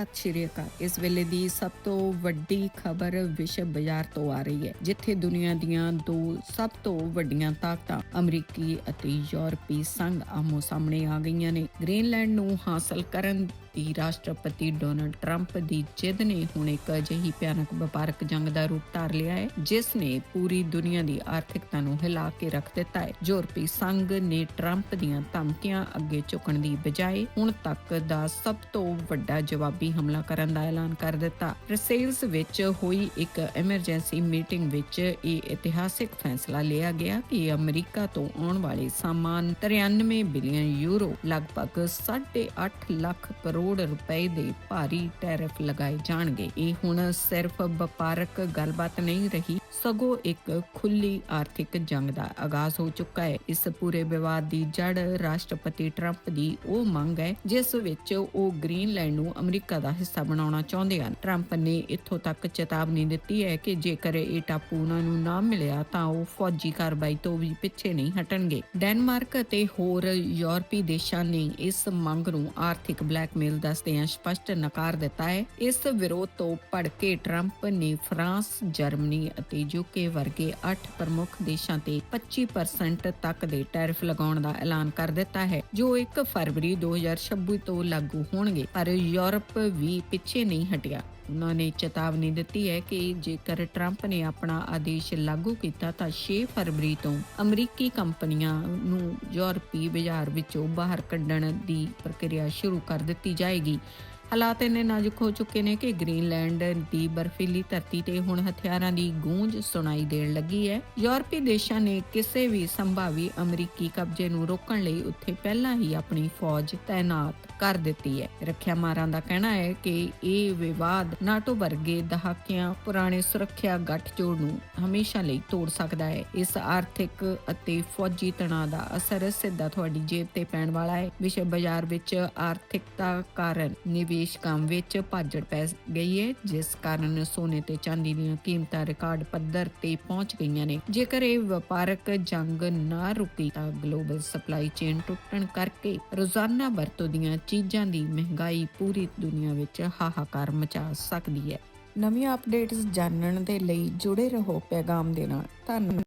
ਸਤਿ ਸ਼੍ਰੀ ਅਕਾਲ। ਇਸ ਵੇਲੇ ਦੀ ਸਭ ਤੋਂ ਵੱਡੀ ਖਬਰ ਵਿਸ਼ਵ ਬਾਜ਼ਾਰ ਤੋਂ ਆ ਰਹੀ ਹੈ, ਜਿੱਥੇ ਦੁਨੀਆ ਦੀਆਂ ਦੋ ਸਭ ਤੋਂ ਵੱਡੀਆਂ ਤਾਕਤਾਂ, ਅਮਰੀਕੀ ਅਤੇ ਯੂਰਪੀ ਸੰਘ ਆਮੋ ਸਾਹਮਣੇ ਆ ਗਈਆਂ ਨੇ। ਗ੍ਰੀਨਲੈਂਡ ਨੂੰ ਹਾਸਲ ਕਰਨ ਦੀ ਰਾਸ਼ਟਰਪਤੀ ਡੋਨਲਡ ਟਰੰਪ ਦੀ ਜਿੱਦ ਨੇ ਹੁਣ ਇੱਕ ਅਜਿਹੀ ਭਿਆਨਕ ਵਪਾਰਕ ਜੰਗ ਦਾ ਰੂਪ ਧਾਰ ਲਿਆ ਹੈ, ਜਿਸ ਨੇ ਪੂਰੀ ਦੁਨੀਆ ਦੀ ਆਰਥਿਕਤਾ ਨੂੰ ਹਿਲਾ ਕੇ ਰੱਖ ਦਿੱਤਾ ਹੈ। ਯੂਰਪੀ ਸੰਘ ਨੇ ਟਰੰਪ ਦੀਆਂ ਧਮਕੀਆਂ ਅੱਗੇ ਝੁਕਣ ਦੀ ਬਜਾਏ ਹੁਣ ਤੱਕ ਦਾ ਸਭ ਤੋਂ ਵੱਡਾ ਜਵਾਬੀ ਹਮਲਾ ਕਰਨ ਦਾ ਐਲਾਨ ਕਰ ਦਿੱਤਾ। ਬ੍ਰਸੇਲਸ ਵਿੱਚ ਹੋਈ ਇੱਕ ਐਮਰਜੈਂਸੀ ਮੀਟਿੰਗ ਵਿੱਚ ਇਹ ਇਤਿਹਾਸਿਕ ਫੈਸਲਾ ਲਿਆ ਗਿਆ ਕਿ ਅਮਰੀਕਾ ਤੋਂ ਆਉਣ ਵਾਲੇ ਸਾਮਾਨ 93 ਬਿਲੀਅਨ ਯੂਰੋ, ਲਗਭਗ 8.5 ਲੱਖ ਕਰੋੜ ਕਰੋੜ ਰੁਪਏ ਦੇ ਭਾਰੀ ਟੈਰਿਫ ਲਗਾਏ ਜਾਣਗੇ। ਇਹ ਹੁਣ ਸਿਰਫ ਵਪਾਰਕ ਗੱਲਬਾਤ ਨਹੀਂ ਰਹੀ ਸਗੋਂ ਇੱਕ ਖੁੱਲੀ ਆਰਥਿਕ ਜੰਗ ਦਾ ਆਗਾਜ਼ ਹੋ ਚੁੱਕਾ ਹੈ। ਇਸ ਪੂਰੇ ਵਿਵਾਦ ਦੀ ਜੜ ਰਾਸ਼ਟਰਪਤੀ ਟਰੰਪ ਦੀ ਉਹ ਮੰਗ ਹੈ, ਜਿਸ ਵਿੱਚ ਉਹ ਗ੍ਰੀਨਲੈਂਡ ਨੂੰ ਅਮਰੀਕਾ ਦਾ ਹਿੱਸਾ ਬਣਾਉਣਾ ਚਾਹੁੰਦੇ ਹਨ। ਟਰੰਪ ਨੇ ਇੱਥੋਂ ਤੱਕ ਚੇਤਾਵਨੀ ਦਿੱਤੀ ਹੈ ਕਿ ਜੇਕਰ ਇਹ ਟਾਪੂ ਉਹਨਾਂ ਨੂੰ ਨਾ ਮਿਲਿਆ, ਤਾਂ ਉਹ ਫੌਜੀ ਕਾਰਵਾਈ ਤੋਂ ਵੀ ਪਿੱਛੇ ਨਹੀਂ ਹਟਣਗੇ। ਡੈਨਮਾਰਕ ਅਤੇ ਹੋਰ ਯੂਰਪੀ ਦੇਸ਼ਾਂ ਨੇ ਇਸ ਮੰਗ ਨੂੰ ਆਰਥਿਕ ਬਲੈਕਮੇਲ ਦੱਸਦਿਆਂ ਸਪਸ਼ਟ ਨਕਾਰ ਦਿੱਤਾ ਹੈ। ਇਸ ਵਿਰੋਧ ਤੋਂ ਭੜਕੇ ਟਰੰਪ ਨੇ ਫਰਾਂਸ, ਜਰਮਨੀ ਅਤੇ ਯੂਕੇ ਵਰਗੇ 8 ਪ੍ਰਮੁੱਖ ਦੇਸ਼ਾਂ ਤੇ 25% ਤੱਕ ਦੇ ਟੈਰਿਫ ਲਗਾਉਣ ਦਾ ਐਲਾਨ ਕਰ ਦਿੱਤਾ ਹੈ, ਜੋ 1 ਫਰਵਰੀ 2026 ਤੋਂ ਲਾਗੂ ਹੋਣਗੇ, ਪਰ ਯੂਰਪ ਵੀ ਪਿੱਛੇ ਨਹੀਂ ਹਟਿਆ। ਉਹਨਾਂ ਨੇ ਚੇਤਾਵਨੀ ਦਿੱਤੀ ਹੈ ਕਿ ਜੇਕਰ ਟਰੰਪ ਨੇ ਆਪਣਾ ਆਦੇਸ਼ ਲਾਗੂ ਕੀਤਾ ਤਾਂ 6 ਫਰਵਰੀ ਤੋਂ ਅਮਰੀਕੀ ਕੰਪਨੀਆਂ ਨੂੰ ਯੂਰਪੀ ਬਾਜ਼ਾਰ ਵਿੱਚੋਂ ਬਾਹਰ ਕੱਢਣ ਦੀ ਪ੍ਰਕਿਰਿਆ ਸ਼ੁਰੂ ਕਰ ਦਿੱਤੀ ਜਾਏਗੀ। ਹਾਲਾਤ ਇੰਨੇ ਨਾਜ਼ੁਕ ਹੋ ਚੁੱਕੇ ਨੇ ਕਿ ਗ੍ਰੀਨਲੈਂਡ ਦੀ ਬਰਫੀਲੀ ਧਰਤੀ ਤੇ ਹੁਣ ਹਥਿਆਰਾਂ ਦੀ ਗੂੰਜ ਸੁਣਾਈ ਦੇਣ ਲੱਗੀ ਹੈ। ਯੂਰਪੀ ਦੇਸ਼ਾਂ ਨੇ ਕਿਸੇ ਵੀ ਸੰਭਾਵੀ ਅਮਰੀਕੀ ਕਬਜ਼ੇ ਨੂੰ ਰੋਕਣ ਲਈ ਉੱਥੇ ਪਹਿਲਾਂ ਹੀ ਆਪਣੀ ਫੌਜ ਤਾਇਨਾਤ ਕਰ ਦਿੱਤੀ ਹੈ। ਰੱਖਿਆ ਮਾਰਾਂ ਦਾ ਕਹਿਣਾ ਹੈ ਕਿ ਇਹ ਵਿਵਾਦ ਨਾਟੋ ਵਰਗੇ ਦਹਾਕਿਆਂ ਪੁਰਾਣੇ ਸੁਰੱਖਿਆ ਗੱਠਜੋੜ ਨੂੰ ਹਮੇਸ਼ਾ ਲਈ ਤੋੜ ਸਕਦਾ ਹੈ। ਇਸ ਆਰਥਿਕ ਅਤੇ ਫੌਜੀ ਤਣਾਅ ਦਾ ਅਸਰ ਸਿੱਧਾ ਤੁਹਾਡੀ ਜੇਬ ਤੇ ਪੈਣ ਵਾਲਾ ਹੈ। ਵਿਸ਼ਵ ਬਾਜ਼ਾਰ ਵਿੱਚ ਆਰਥਿਕਤਾ ਕਾਰਨ ਨਿਵੇਸ਼ਕਾਂ ਵਿੱਚ ਭਾਜੜ ਪੈ ਗਈ ਹੈ ਜਿਸ ਕਾਰਨ ਸੋਨੇ ਤੇ ਚਾਂਦੀ ਦੀਆਂ ਕੀਮਤਾਂ ਰਿਕਾਰਡ ਪੱਧਰ ਤੇ ਪਹੁੰਚ ਗਈਆਂ ਨੇ। ਜੇਕਰ ਇਹ ਵਪਾਰਕ ਜੰਗ ਨਾ ਰੁਕੀ ਤਾਂ ਗਲੋਬਲ ਸਪਲਾਈ ਚੇਨ ਟੁੱਟਣ ਕਰਕੇ ਰੋਜ਼ਾਨਾ ਵਰਤੋਂ ਦੀਆਂ ਚੀਜ਼ਾਂ ਦੀ ਮਹਿੰਗਾਈ ਪੂਰੀ ਦੁਨੀਆ ਵਿੱਚ ਹਾਹਾਕਾਰ ਮਚਾ ਸਕਦੀ ਹੈ। ਨਵੀਆਂ ਅਪਡੇਟਸ ਜਾਣਨ ਦੇ ਲਈ ਜੁੜੇ ਰਹੋ ਪੈਗਾਮ ਦੇ ਨਾਲ। ਧੰਨਵਾਦ।